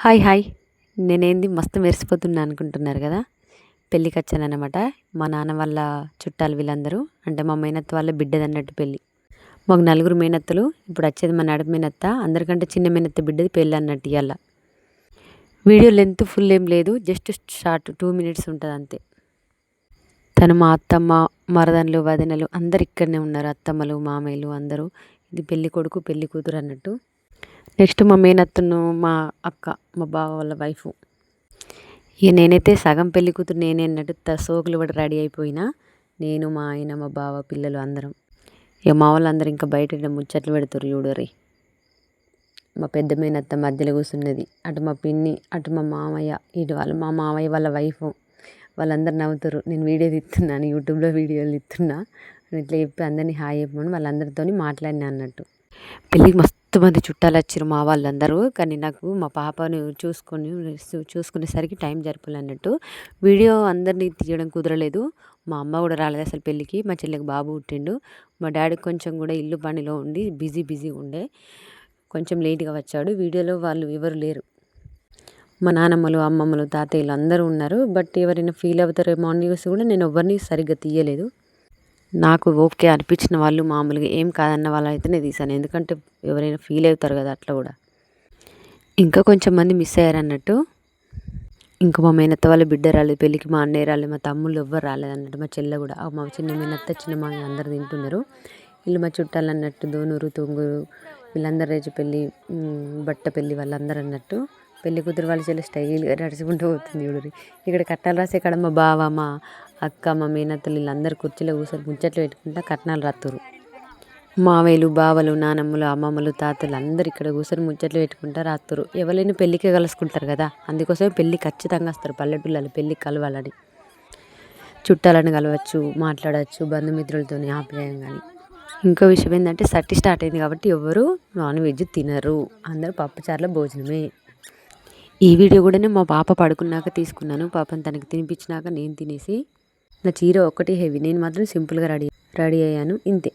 Hi hi. నేనేంది మస్తు మెరిసిపోతున్నా అనుకుంటున్నారు కదా? పెళ్ళికి వచ్చానన్నమాట. మా నాన్న వాళ్ళ చుట్టాలు వీళ్ళందరూ అంటే మా మేనత్త వాళ్ళ బిడ్డది అన్నట్టు పెళ్ళి. మాకు నలుగురు మేనత్తలు ఇప్పుడు వచ్చేది మా నడుపు మేనత్త అందరికంటే చిన్న మేనత్త బిడ్డది పెళ్ళి అన్నట్టు ఇవాళ వీడియో లెంత్ ఫుల్ ఏం లేదు జస్ట్ షార్ట్ టూ మినిట్స్ ఉంటుంది అంతే. తను మా అత్తమ్మ మరదన్లు వదినలు అందరు ఇక్కడనే ఉన్నారు అత్తమ్మలు మామయ్యలు అందరూ. ఇది పెళ్ళి కొడుకు పెళ్ళి కూతురు అన్నట్టు. నెక్స్ట్ మా మేనత్తను మా అక్క మా బావ వాళ్ళ వైఫ్. ఇక నేనైతే సగం పెళ్ళి కూతురు నేనే అన్నట్టు త సోకులు కూడా రెడీ అయిపోయినా. నేను మా ఆయన మా బావ పిల్లలు అందరం. ఇక మా వాళ్ళందరూ ఇంకా బయట ముచ్చట్లు పెడతారు చూడరి మా పెద్ద మేనత్త మధ్యలో కూర్చున్నది అటు మా పిన్ని అటు మా మామయ్య ఇటు వాళ్ళు మా మామయ్య వాళ్ళ వైఫ్. వాళ్ళందరూ నవ్వుతారు నేను వీడియో తీస్తున్నాను యూట్యూబ్లో వీడియోలు ఇస్తున్నా ఇట్లా చెప్పి అందరినీ హాయ్ చెప్పమని వాళ్ళందరితో మాట్లాడినా అన్నట్టు. పెళ్ళికి మస్తు మంది చుట్టాలు వచ్చారు మా వాళ్ళందరూ. కానీ నాకు మా పాపను చూసుకొని చూసుకునేసరికి టైం జరపాలి అన్నట్టు. వీడియో అందరినీ తీయడం కుదరలేదు. మా అమ్మ కూడా రాలేదు అసలు పెళ్ళికి. మా చెల్లెకి బాబు పుట్టిండు. మా డాడీ కొంచెం కూడా ఇల్లు పనిలో ఉండి బిజీ బిజీ ఉండే. కొంచెం లేట్గా వచ్చాడు. వీడియోలో వాళ్ళు ఎవరు లేరు. మా నానమ్మలు అమ్మమ్మలు తాతయ్యలు అందరూ ఉన్నారు. బట్ ఎవరైనా ఫీల్ అవుతారేమో అని కూడా నేను ఎవరిని సరిగ్గా తీయలేదు. నాకు ఓకే అనిపించిన వాళ్ళు మామూలుగా ఏం కాదన్న వాళ్ళు అయితేనే తీసాను ఎందుకంటే ఎవరైనా ఫీల్ అవుతారు కదా అట్లా కూడా. ఇంకా కొంచెం మంది మిస్ అయ్యారన్నట్టు ఇంకా మా మేనత్త వాళ్ళ బిడ్డ రాలేదు పెళ్ళికి మా అన్నయ్య రాలేదు మా తమ్ముళ్ళు ఎవ్వరు రాలేదు అన్నట్టు మా చెల్లె కూడా. మా చిన్న మేనత్త చిన్న మా అందరు తింటున్నారు. వీళ్ళు మా చుట్టాలు అన్నట్టు దోనూరు తొంగూరు వీళ్ళందరూ రేజు పెళ్ళి బట్ట పెళ్ళి వాళ్ళందరూ అన్నట్టు. పెళ్ళి కూతురు వాళ్ళ చెల్లి స్టైల్గా నడుచుకుంటూ పోతుంది చూడరి ఇక్కడ కట్టాలు రాసే కాడ మా బావ మా అక్క మా మేనత్తలు వీళ్ళందరూ కుర్చీలో కూర్చొని ముచ్చట్లు పెట్టుకుంటా కట్నాలు రాత్తురు మావేలు బావలు నానమ్మలు అమ్మమ్మలు తాతలు అందరు ఇక్కడ కూర్చొని ముచ్చట్లు పెట్టుకుంటా రాత్తురు ఎవరైనా పెళ్ళికే కలుసుకుంటారు కదా అందుకోసమే పెళ్ళి ఖచ్చితంగా వస్తారు. పల్లెటూళ్ళలో పెళ్ళికి కలవాలని. చుట్టాలను కలవచ్చు మాట్లాడవచ్చు బంధుమిత్రులతో ఆప్యాయం కానీ ఇంకో విషయం ఏంటంటే సట్టి స్టార్ట్ అయింది కాబట్టి ఎవరు నాన్ వెజ్ తినరు. అందరూ పప్పుచారుల భోజనమే. ఈ వీడియో కూడా మా పాప పడుకున్నాక తీసుకున్నాను. పాపం తనకి తినిపించినాక నేను తినేసి నా చీర ఒక్కటి హెవీ. నేను మాత్రం సింపుల్గా రెడీ రెడీ అయ్యాను. ఇంతే.